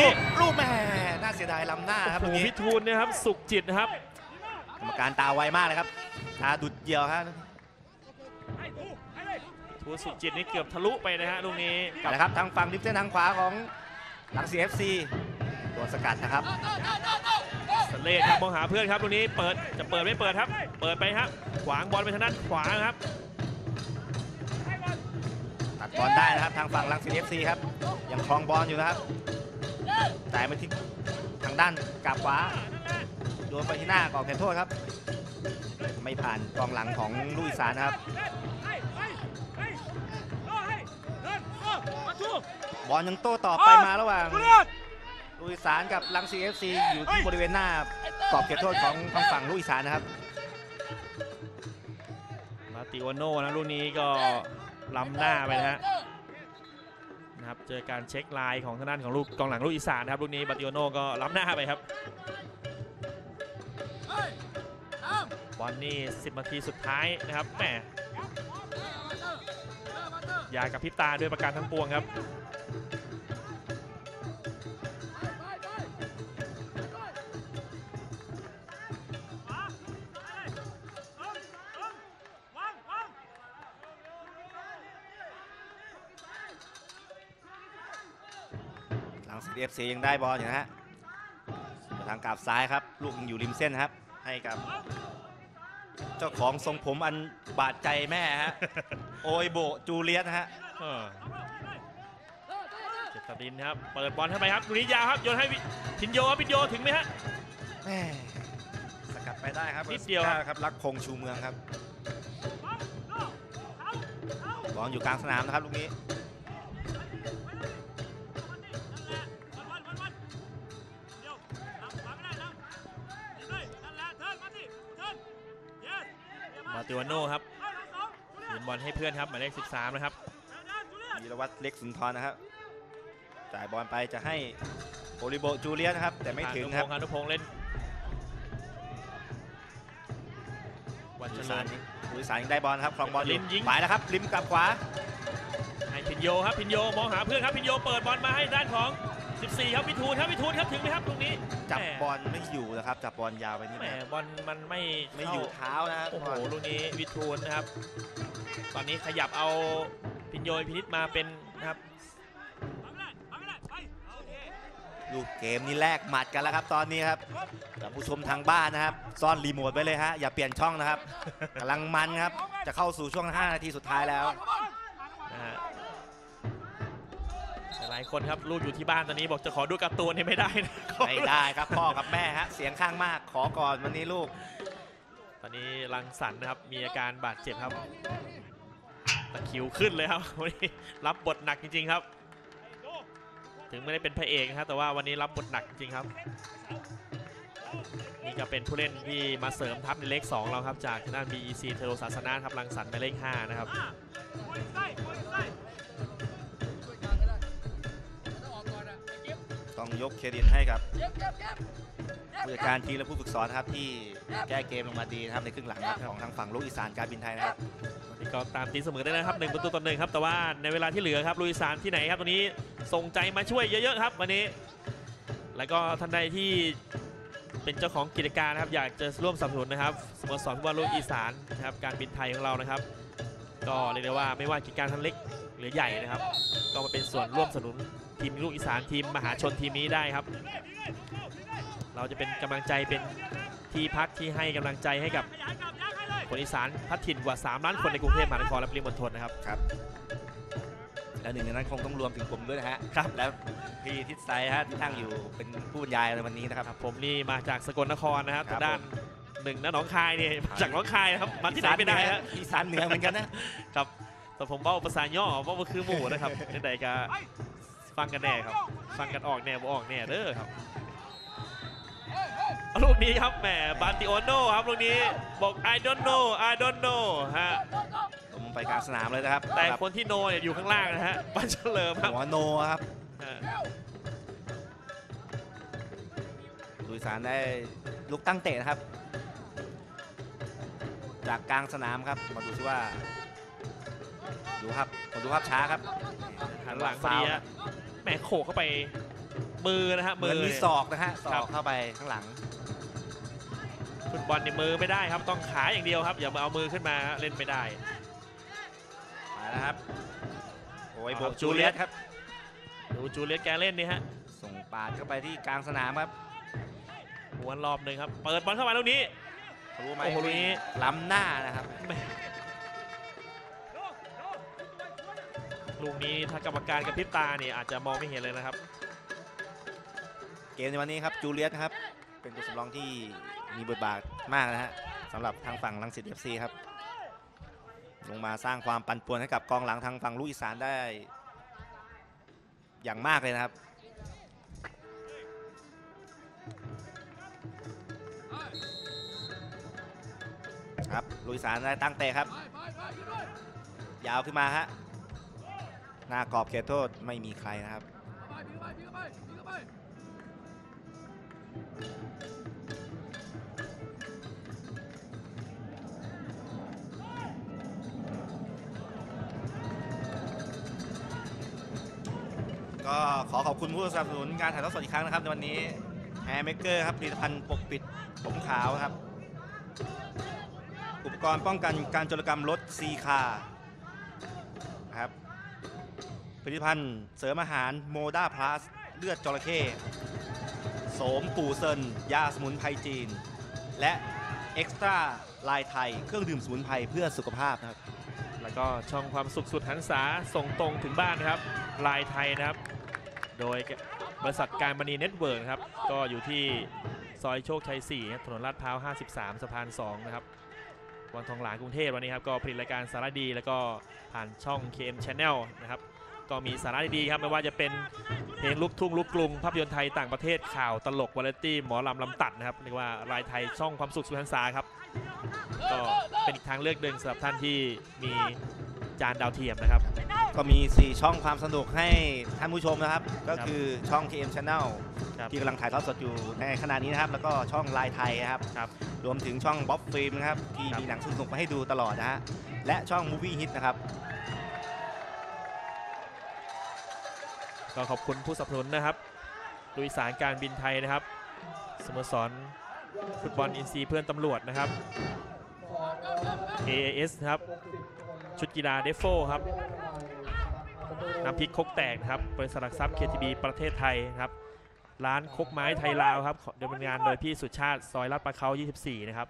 ลูกลูกแม่น่าเสียดายล้ำหน้าครับโอ้ตรโหงนี้พิทูลนะครับ สุขจิตนะครับกรรมการตาไวมากเลยครับตาดุดเดียวครับพิทูลสุขจิตนี่เกือบทะลุไปนะฮะลูกนี้กลับนะครับทางฝั่งริมเส้นทางขวาของหลัง CFC ตัวสกัดนะครับสเลดครับมองหาเพื่อนครับลูกนี้เปิดจะเปิดไม่เปิดครับ เปิดไปครับ ขวางบอลไปทางด้านขวานะครับตัดบอลได้นะครับทางฝั่งหลัง CFC ครับยังครองบอลอยู่นะครับ แต่มาที่ทางด้านกลับขวาโดนไปที่หน้ากองแขนโทษครับ ไม่ผ่านกองหลังของลุยสานครับ บอลยังโต้ต่อไปมาระหว่างลุยสานกับลัง CFC อยู่ที่บริเวณหน้ากรอบเขตโทษของทางฝั่งลุยสานนะครับ มาติโอโน่นะลูกนี้ก็ล้ำหน้าไปนะฮะ นะครับ เจอการเช็คไลน์ของทางด้านของลูกกองหลังลูกอีสานนะครับลูกนี้บาติโอโน่ก็ล้ำหน้าไปครับบอลนี่ 10นาทีสุดท้ายนะครับแหมอย่ากับพิบตาด้วยประการทั้งปวงครับ หลัง CFC ยังได้บอลอยู่นะฮะมาทางกลับซ้ายครับ ลูกยังอยู่ริมเส้นนะครับ ให้กับ เจ้าของทรงผมอันบาดใจแม่ฮะ โอยโบจูเลียสนะฮะเออเจตดินครับ เปิดบอลเข้าไปครับลูกนี้ยาวครับโยนให้วิพินโยครับพินโยถึงไหมฮะแม่สกัดไปได้ครับนิดเดียวครับครับรักคงชูเมืองครับบอลอยู่กลางสนามนะครับลูกนี้ มาติวาโน่ครับยืนบอลให้เพื่อนครับหมายเลข 13 นะครับวีรวัตรเล็กสุนทรนะครับ จ่ายบอลไปจะให้โอริโบจูเลียสนะครับ แต่ไม่ถึงครับพานุพงษ์เล่นวันลุเจยริสารญลุยสารยังได้บอลนะครับครองบอลอลิยู่นยิงไปแล้วครับริมกลับขวาให้พินโยครับพินโยมองหาเพื่อนครับพินโยเปิดบอลมาให้ด้านของ 14 ครับวิทูลครับวิทูลครับถึงไหมครับตรงนี้จับแหมบอลไม่อยู่นะครับ จับบอลยาวไปนิดแหมนึงบอลมันไม่ไม่เข้าอยู่เท้านะครับโอ้โหลูกนี้วิทูลนะครับ ตอนนี้ขยับเอาพินโยพินิษมาเป็นนะครับลูกเกมนี้แลกหมัดกันแล้วครับตอนนี้ครับแต่ผู้ชมทางบ้านนะครับ ซ่อนรีโมทไว้เลยฮะอย่าเปลี่ยนช่องนะครับกำลังมันครับ จะเข้าสู่ช่วง 5 นาทีสุดท้ายแล้วนะ หลายคนครับลูกอยู่ที่บ้านตอนนี้บอกจะขอดูการ์ตูนนี่ไม่ได้นะไม่ได้ครับพ่อกับแม่ฮะเสียงข้างมากขอก่อนวันนี้ลูก ตอนนี้รังสรรค์นะครับมีอาการบาดเจ็บครับตะคริวขึ้นเลยครับวันนี้รับบทหนักจริง ๆครับ ถึงไม่ได้เป็นพระเอกนะครับแต่ว่าวันนี้รับบทหนักจริงๆครับ นี่ก็เป็นผู้เล่นที่มาเสริมทัพในเลข2เราครับจากทางด้าน BEC เทโรศาสนาครับรังสรรค์หมายเลข5นะครับ ยกเครดิตให้กับผู้จัดการทีมและผู้ฝึกสอนนะครับที่แก้เกมลงมาดีนะครับในครึ่งหลังครับของทางฝั่งลูกอีสานการบินไทยนะครับวันนี้ก็ตามตีเสมอได้นะครับหนึ่งประตูต่อหนึ่งครับแต่ว่าในเวลาที่เหลือครับลุยสานที่ไหนครับวันนี้ส่งใจมาช่วยเยอะๆครับวันนี้ แล้วก็ท่านใดที่เป็นเจ้าของกิจการนะครับอยากจะร่วมสนับสนุนนะครับสโมสรฟุตบอลลูกอีสานนะครับการบินไทยของเรานะครับ ก็เรียกได้ว่าไม่ว่ากิจการทั้งเล็ก หรือใหญ่นะครับ ก็มาเป็นส่วนร่วมสนับสนุนทีมลูกอีสานทีมมหาชนทีมนี้ได้ครับ เราจะเป็นกำลังใจเป็นที่พักที่ให้กำลังใจให้กับคนอีสานพัดถิ่นกว่า 3 ล้านคนในกรุงเทพมหานครและปริมณฑลนะครับครับและหนึ่งในนั้นคงต้องรวมถึงผมด้วยนะฮะครับแล้วพี่ทิศไซฮะที่นั่งอยู่เป็นผู้บรรยายในวันนี้นะครับครับผมนี่มาจากสกลนครนะครับครับทางด้านหนึ่งนะหนองคายนี่มาจากหนองคายนะครับมาที่ไหนไม่ได้ฮะอีสานเหนือเหมือนกันนะครับ แต่ผมเบ้าภาษาย่อเบ้าคือหมู่นะครับในใดก็ฟังกันแน่ครับ ฟังกันออกแน่บ่ออกแน่เด้อครับเอาลูกนี้ครับแหมบานติโอโน่ครับลูกนี้บอก I don't know I don't know ฮะผมไปกลางสนามเลยนะครับ แต่ครับคนที่โนเนี่ยอยู่ข้างล่างนะฮะบันเฉลิมครับหัวโนครับฮะลูกอีสานได้ลูกตั้งเตะนะครับ จากกลางสนามครับมาดูซิว่า ดูครับมาดูภาพช้าครับหันหลังพอดีฮะแหมโขกเข้าไปมือนะฮะเหมือนมียศอกนะฮะศครัอบกเข้าไปข้างหลังฟุตบอลในมือไม่ได้ครับต้องขาอย่างเดียวครับ อย่ามาเอามือขึ้นมาเล่นไม่ได้มาแล้วครับโอ้ยเอาโบครับกจูเลียสครับดูจูเลียสแกเล่นนี่ฮะส่งปาดเข้าไปที่กลางสนามครับหวนรอบหนึ่งครับ เปิดบอลเข้ามาลูกนี้รู้ไหมโอ้โหลูกนี้ล้ำหน้านะครับ ลูกนี้ถ้ากรรมการกับพริบตาเนี่ยอาจจะมองไม่เห็นเลยนะครับ เกมในวันนี้ครับจูเลียสครับ เป็นตัวสำรองที่มีบทบาทมากนะฮะสำหรับทางฝั่งลังสิตเอฟซีครับ ลงมาสร้างความปั่นป่วนให้กับกองหลังทางฝั่งลูกอีสานได้ อย่างมากเลยนะครับครับลุยสารได้ตั้งเตะครับ ยาวขึ้นมาฮะ หน้ากรอบเขตโทษไม่มีใครนะครับก็ขอขอบคุณผู้สนับสนุนการถ่ายทอดสดอีกครั้งนะครับในวันนี้แฮร์เมเกอร์ครับผลิตภัณฑ์ปกปิดผมขาวครับ อุปกรณ์ป้องกันการโจรกรรมรถซีคาครับ ผลิตภัณฑ์เสริมอาหารโมด้าพลัสเลือดจระเข้โสมปูเซิน ยาสมุนไพรจีน และเอ็กซ์ตร้าลายไทย เครื่องดื่มสมุนไพรเพื่อสุขภาพนะครับ แล้วก็ช่องความสุขสุดหันษาส่งตรงถึงบ้านนะครับ ลายไทยนะครับ โดยบริษัทการมณีเน็ตเวิร์กครับ ก็อยู่ที่ซอยโชคชัย 4 ถนนลาดพร้าว 53 สะพาน 2 นะครับ วันทองหลางกรุงเทพวันนี้ครับ ก็ผลิตรายการสารดี แล้วก็ผ่านช่อง KM Channel นะครับ ก็มีสาระดีๆครับไม่ว่าจะเป็นเพลงลูกทุ่งลูกกรุงภาพยนตร์ไทยต่างประเทศข่าวตลกวาไรตี้หมอลำลำตัดนะครับเรียกว่าลายไทยช่องความสุขสุดหันษาครับก็เป็นอีกทางเลือกหนึ่งสำหรับท่านที่มีจานดาวเทียมนะครับ ก็มี 4 ช่องความสนุกให้ท่านผู้ชมนะครับ ก็คือช่อง KM Channel ครับที่กำลังถ่ายทอดสดอยู่ในขณะนี้นะครับ แล้วก็ช่องลายไทยนะครับครับรวมถึงช่องบ๊อบฟิล์มนะครับ ที่ครับมีหนังสนุกๆมาให้ดูตลอดนะฮะและช่อง Movie Hit นะครับ ก็ขอบคุณผู้สนับสนุนนะครับโดยสารการบินไทยนะครับ สโมสรฟุตบอลอินซีเพื่อนตำรวจนะครับ AAS ครับ ชุดกีฬาเดฟโฟครับน้ำพริกคกแตกนะครับบริษัทหลักทรัพย์ KTB ประเทศไทยนะครับ ร้านคกไม้ไทยลาวครับดำเนินงานโดยพี่สุชาติ ซอยลาดประเขา24 นะครับ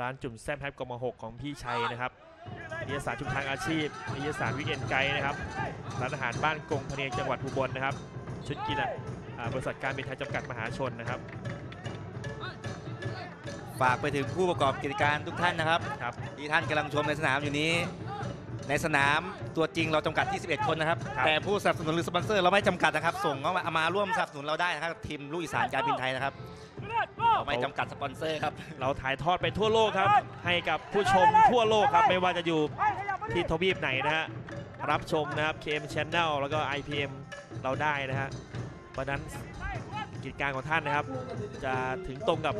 ร้านจุ่มแซ่บแฮปกม6ของพี่ชัยนะครับ นิยสารชุมทางอาชีพนิยสารวิกเอนไกด์นะครับร้านอาหารบ้านกงพะเนียงจังหวัดอุบลนะครับ ชุดกีฬาอ่าบริษัทการบินไทยจำกัดมหาชนนะครับ ฝากไปถึงผู้ประกอบกิจการทุกท่านนะครับครับ ที่ท่านกำลังชมในสนามอยู่นี้ ในสนามตัวจริงเราจำกัดที่11คนนะครับ ครับ แต่ผู้สนับสนุนหรือสปอนเซอร์เราไม่จำกัดนะครับ ส่งเข้ามาเอามาร่วมสนับสนุนเราได้นะครับทีมลูกอีสานการบินไทยนะครับ เราไม่จำกัดสปอนเซอร์ครับ เราถ่ายทอดไปทั่วโลกครับ ให้กับผู้ชมทั่วโลกครับ ไม่ว่าจะอยู่ที่ทวีปไหนนะฮะ รับชมนะครับ KM Channel แล้วก็ IPM เราได้นะฮะ เพราะฉะนั้นกิจการของท่านนะครับ จะถึงตรงกับ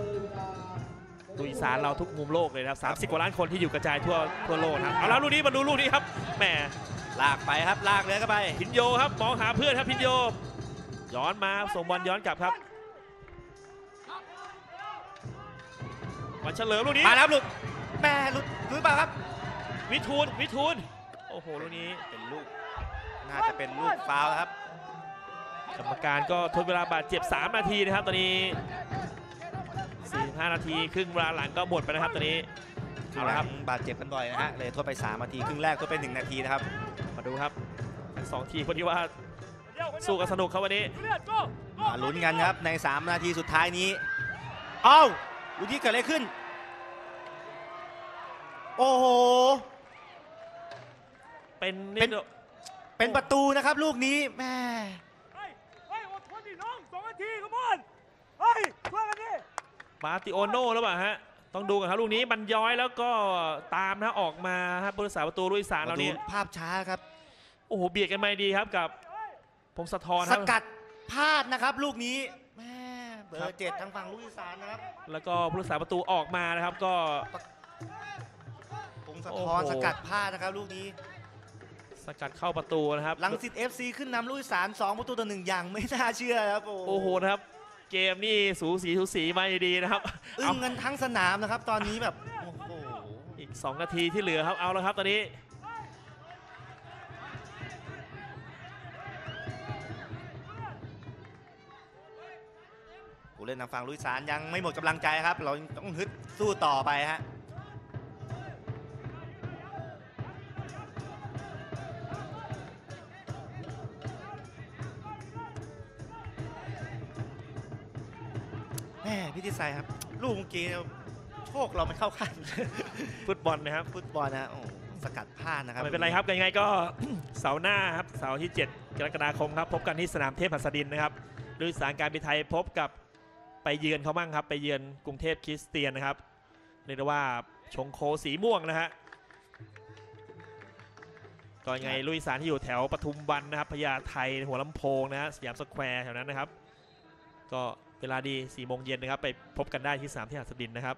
ตุอีสานเราทุกมุมโลกเลยนะครับ 30 กว่าล้านคนที่อยู่กระจายทั่วทั่วโลกนะครับ เอาแล้วลูกนี้มาดูลูกนี้ครับ แหม ลากไปครับ ลากเลยเข้าไป พินโยครับ มองหาเพื่อนครับพินโย ย้อนมา ส่งบอลย้อนกลับครับ วันเฉลิมลูกนี้มาแล้วหลุดแม่หลุดหรือเปล่าครับ วิทูลวิทูลโอ้โหลูกนี้เป็นลูกน่าจะเป็นลูกฟาวล์ครับกรรมการก็ทดเวลาบาดเจ็บ 3 นาทีนะครับตอนนี้ 45 นาทีครึ่งเวลาหลังก็หมดไปนะครับตอนนี้เอาละครับบาดเจ็บกันบ่อยนะฮะเลยโทษไป 3 นาทีครึ่งแรกโทษไป 1 นาทีนะครับ มาดูครับทั้งสองทีมคนที่ว่าสู้กันสนุกครับวันนี้มาลุ้นกันครับใน 3 นาทีสุดท้ายนี้ เอ้า ลูกที่เกิดอะไรขึ้น โอ้โห เป็นเป็นนี่เป็นประตูนะครับลูกนี้แม่เฮ้ยเฮ้ยอดทนดิน้องสองนาทีขบอนเฮ้ยช่วยกันดิ มาติโอโน่แล้วเปล่าฮะ ต้องดูกันครับลูกนี้มันย้อยแล้วก็ตามนะออกมาครับบริษัทประตูลุยสารมาเราดูนี่ภาพช้าครับ โอ้โหเบียดกันมาดีครับกับพงศธรคสรับกัดพลาดนะครับ ลูกนี้แม่ เบอครับ ร์เจ็ดทางฝั่งลูกอีสานนะครับแล้วก็ผู้รักษาประตูออกมานะครับก็ พงศโอ้ธโห รสกัดพลาดนะครับลูกนี้สกัดเข้าประตูนะครับ ลังสิต FC ขึ้นนำลูกอีสาน2ประตูต่อหนึ่งอย่างไม่น่าเชื่อครับโอ้โหนะครับ เกมนี่สูสีสูสีมาดีๆนะครับอึ้เอางกันทั้งสนามนะครับ ตอนนี้แบบโอ้โหอีก 2 นาทีที่เหลือครับเอาแล้วครับตอนนี้ ล่นทางฝั่งลุยสานยังไม่หมดกำลังใจครับ เรายังต้องฮึดสู้ต่อไปฮะแม่พี่ทิศัยครับ ลูกเมื่อกี้โชคเราไม่เข้าขั้น ฟุตบอลนะครับ ฟุตบอลนะโอ้สกัดพลาดนะครับ ไม่เป็นไรครับยังไงก็ เสาร์หน้าครับ เสาร์ที่ 7 กรกฎาคมครับ พบกันที่สนามเทพหัสดินนะครับลุยสารการบินไทยพบกับ ไปเยือนเขาบ้างครับ ไปเยือนกรุงเทพคริสเตียนนะครับเรียกได้ว่าชงโคสีม่วงนะฮะก็ยังไงลุยสารที่อยู่แถวปทุมวันนะครับพญาไทหัวลำโพงนะฮะสยามสแควร์แถวนั้นนะครับ ก็เวลาดี4โมงเย็นนะครับ ไปพบกันได้ที่สนามเทพหัสดินนะครับ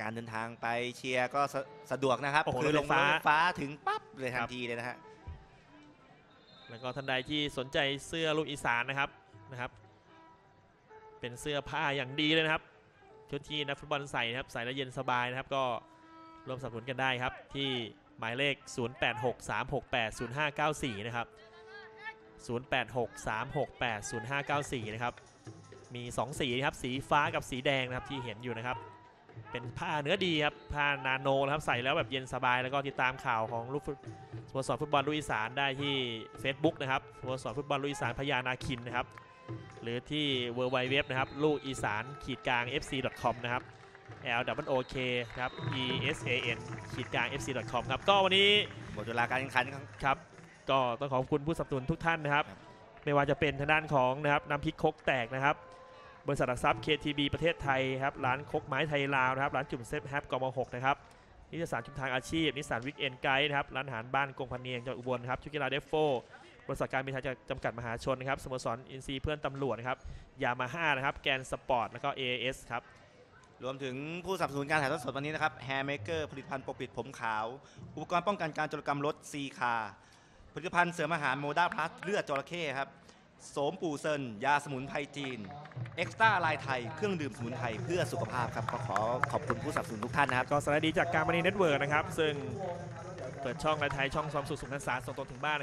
การเดินทางไปเชียร์ก็สะสะดวกนะครับโอ้โหคือรลถงไฟรฟ้า ถไฟฟ้าถึงปั๊บเลยทัครันบทีเลยนะฮะ แล้วก็ท่านใดที่สนใจเสื้อลูกอีสานนะครับนะครับ เป็นเสื้อผ้าอย่างดีเลยนะครับชุดที่นักฟุตบอลใส่นะครับใส่แล้วเย็นสบายนะครับก็ร่วมสนับสนุนกันได้ครับ ที่หมายเลข 0863680594 นะครับ 0863680594 นะครับ มี 2 สีนะครับ สีฟ้ากับสีแดงนะครับที่เห็นอยู่นะครับ เป็นผ้าเนื้อดีครับ ผ้านาโนนะครับใส่แล้วแบบเย็นสบาย แล้วก็ติดตามข่าวของลูกสโมสรฟุตบอลลูกอีสานได้ที่ Facebook นะครับสโมสรฟุตบอลลูกอีสานพญานาคินนะครับ หรือที่ w w w นะครับลูกอีสานขีดกลาง fc.com นะครับ l w o k ครับ e s a n ขีดกลาง fc.com ครับก็วันนี้หมดเวลาการแข่งขันครับครับ ก็ต้องขอบคุณผู้สนับสนุนทุกท่านนะครับครับไม่ว่าจะเป็นทางด้านของนะครับน้ำพริกคกแตกนะครับบริษัทหลักทรัพย์ KTB ประเทศไทยครับร้านคกไม้ไทยลาวนะครับร้านจุ่มเซฟแฮปกม6นะครับนิตยสารชุมทางอาชีพ นิสสันวิกเอนไกด์นะครับร้านอาหารบ้านกงพันเนียงจังหวัดอุบลครับชุดกีฬาเดฟโฟ บริษัทการบินไทยจำกัดมหาชนนะครับสโมสรอินซีเพื่อนตำรวจนะครับยามาฮ่านะครับแกนสปอร์ตแล้วก็ AAS ครับรวมถึงผู้สนับสนุนการถ่ายทอดสดวันนี้นะครับ Hair Maker ผลิตภัณฑ์ปกปิดผมขาว อุปกรณ์ป้องกันการจรกรรมรถซีคาผลิตภัณฑ์เสริมอาหารโมดาพลัสเลือดจระเข้ครับโสมปูเซิน ยาสมุนไพรจีน เอ็กซ์ต้าลายไทย เครื่องดื่มสมุนไพรเพื่อสุขภาพครับ ก็ขอขอบคุณผู้สนับสนุนทุกท่านนะครับ ก็สารดีจากการบันนีเน็ตเวิร์กนะครับ ซึ่งเปิดช่องรายไทยช่องความสุขสุขนันสารส่งตรงถึงบ้าน